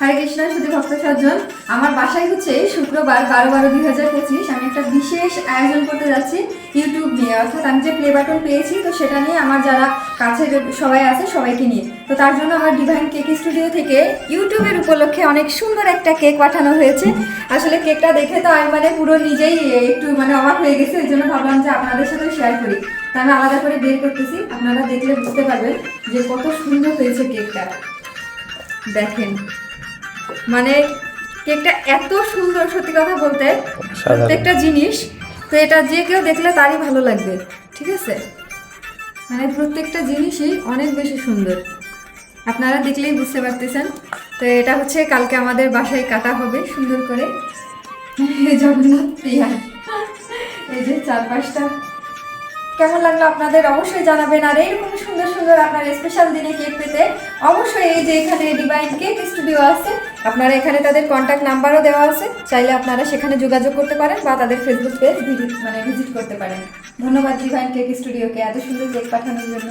হরে কৃষ্ণ শুধু ভক্ত সজ্জন। আমার বাসায় হচ্ছে শুক্রবার বারো বারো দুই হাজার পঁচিশ। আমি একটা বিশেষ আয়োজন করতে যাচ্ছি ইউটিউব নিয়ে। অর্থাৎ আমি যে প্লে বাটন পেয়েছি, তো সেটা নিয়ে আমার যারা কাছের সবাই আছে সবাইকে নিয়ে। তো তার জন্য আমার ডিভাইন কেক স্টুডিও থেকে ইউটিউবের উপলক্ষে অনেক সুন্দর একটা কেক পাঠানো হয়েছে। আসলে কেকটা দেখে তো আমি মানে পুরো নিজেই একটু মানে অবাক হয়ে গেছে। ওই জন্য ভাবলাম যে আপনাদের সাথে শেয়ার করি। তা আমি আলাদা করে বের করতেছি। আপনারা দেখলে বুঝতে পারবেন যে কত সুন্দর হয়েছে কেকটা দেখেন। মানে কেকটা এত সুন্দর সত্যি কথা বলতে। প্রত্যেকটা জিনিস তো এটা যে কেউ দেখলে তারই ভালো লাগবে ঠিক আছে? মানে প্রত্যেকটা জিনিসই অনেক বেশি সুন্দর। আপনারা দেখলেই বুঝতে পারতেছেন। তো এটা হচ্ছে কালকে আমাদের বাসায় কাটা হবে সুন্দর করে। এই জগন্নাথ প্রিয়া। এই যে চার পাঁচটা কেমন লাগল আপনাদের? অবশ্যই জানাবেন। আর এইরকম সুন্দর সুন্দর আপনার স্পেশাল দিনে কেক পেতে অবশ্যই এই যে এখানে ডিভাইন কেক স্টুডিও আছে। আপনারা এখানে তাদের কন্ট্যাক্ট নাম্বারও দেওয়া আছে। চাইলে আপনারা সেখানে যোগাযোগ করতে পারেন বা তাদের ফেসবুক পেজ ভিজিট মানে ভিজিট করতে পারেন। ধন্যবাদ ডিভাইন কেক স্টুডিওকে এত সুন্দর কেক পাঠানোর জন্য।